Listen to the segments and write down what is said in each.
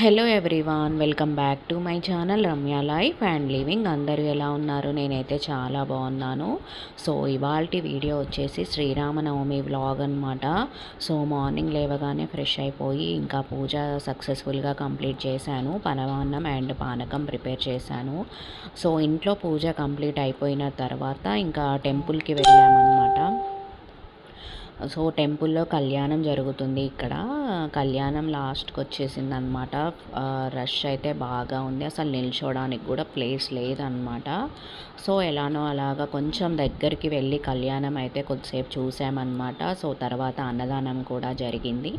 Hello everyone welcome back to my channel Ramya life and living అందరూ ఎలా ఉన్నారు? నేనైతే చాలా బాగున్నాను. సో ఇవాళ వీడియో వచ్చేసి శ్రీరామనవమి వ్లాగ్ అనమాట సో మార్నింగ్ లేవగానే ఫ్రెష్ అయిపోయి ఇంకా పూజ సక్సెస్ఫుల్గా కంప్లీట్ చేశాను. పనవాన్నం అండ్ పానకం ప్రిపేర్ చేశాను. సో ఇంట్లో పూజ కంప్లీట్ అయిపోయిన తర్వాత ఇంకా టెంపుల్కి వెళ్ళామన్నమాట. సో టెంపుల్లో కళ్యాణం జరుగుతుంది ఇక్కడ. కళ్యాణం లాస్ట్కి వచ్చేసింది అనమాట రష్ అయితే బాగా ఉంది. అసలు నిల్చోడానికి కూడా ప్లేస్ లేదనమాట. సో ఎలానో అలాగా కొంచెం దగ్గరికి వెళ్ళి కళ్యాణం అయితే కొద్దిసేపు చూసామన్నమాట సో తర్వాత అన్నదానం కూడా జరిగింది.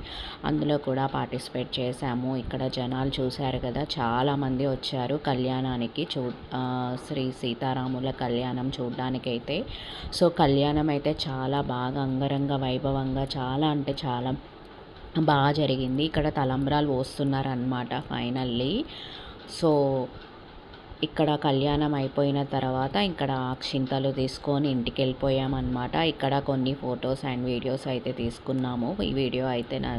అందులో కూడా పార్టిసిపేట్ చేశాము. ఇక్కడ జనాలు చూశారు కదా చాలామంది వచ్చారు కళ్యాణానికి చూ శ్రీ సీతారాముల కళ్యాణం చూడడానికైతే. సో కళ్యాణం అయితే చాలా బాగా అంగరంగ వైభవంగా చాలా అంటే చాలా బాగా జరిగింది. ఇక్కడ తలంబ్రాలు పోస్తున్నారనమాట ఫైనల్లీ. సో ఇక్కడ కళ్యాణం అయిపోయిన తర్వాత ఇక్కడ అక్షింతలు తీసుకొని ఇంటికి వెళ్ళిపోయామన్నమాట ఇక్కడ కొన్ని ఫొటోస్ అండ్ వీడియోస్ అయితే తీసుకున్నాము. ఈ వీడియో అయితే నా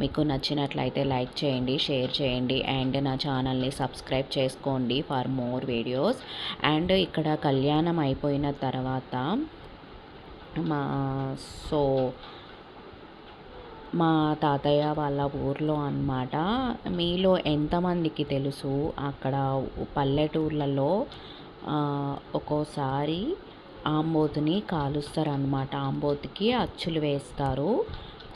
మీకు నచ్చినట్లయితే లైక్ చేయండి షేర్ చేయండి అండ్ నా ఛానల్ని సబ్స్క్రైబ్ చేసుకోండి ఫర్ మోర్ వీడియోస్. అండ్ ఇక్కడ కళ్యాణం అయిపోయిన తర్వాత మా సో మా తాతయ్య వాళ్ళ ఊర్లో అనమాట మీలో ఎంతమందికి తెలుసు? అక్కడ పల్లెటూర్లలో ఒక్కోసారి ఆంబోతుని కాలుస్తారనమాట ఆంబోతుకి అచ్చులు వేస్తారు.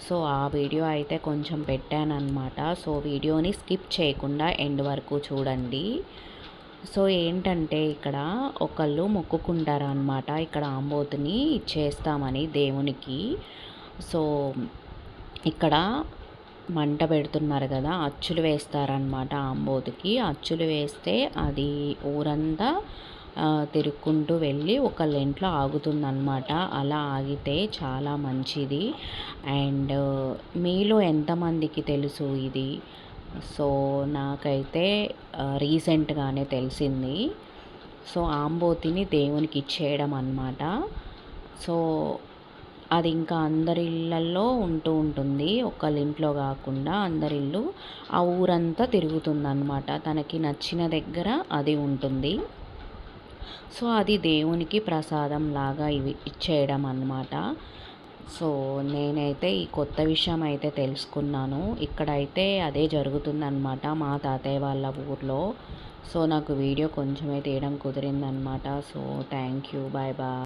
సో ఆ వీడియో అయితే కొంచెం పెట్టానమాట సో వీడియోని స్కిప్ చేయకుండా ఎండ్ వరకు చూడండి. సో ఏంటంటే ఇక్కడ ఒకళ్ళు మొక్కుకుంటారు అనమాట ఇక్కడ ఆంబోతుని ఇచ్చేస్తామని దేవునికి. సో ఇక్కడ మంట పెడుతున్నారు కదా అచ్చులు వేస్తారనమాట ఆంబోతికి అచ్చులు వేస్తే అది ఊరంతా తిరుక్కుంటూ వెళ్ళి ఒక లెంట్లో ఆగుతుందన్నమాట. అలా ఆగితే చాలా మంచిది. అండ్ మీలో ఎంతమందికి తెలుసు ఇది? సో నాకైతే రీసెంట్గానే తెలిసింది. సో ఆంబోతిని దేవునికి ఇచ్చేయడం అన్నమాట. సో అది ఇంకా అందరి ఇళ్ళల్లో ఉంటూ ఉంటుంది. ఒకళ్ళ ఇంట్లో కాకుండా అందరి ఇల్లు ఆ ఊరంతా తిరుగుతుందన్నమాట. తనకి నచ్చిన దగ్గర అది ఉంటుంది. సో అది దేవునికి ప్రసాదం లాగా ఇవి ఇచ్చేయడం అన్నమాట సో నేనైతే ఈ కొత్త విషయం అయితే తెలుసుకున్నాను. ఇక్కడైతే అదే జరుగుతుందన్నమాట మా తాతయ్య వాళ్ళ ఊర్లో. సో నాకు వీడియో కొంచెమే తీయడం కుదిరిందనమాట so thank you. Bye bye.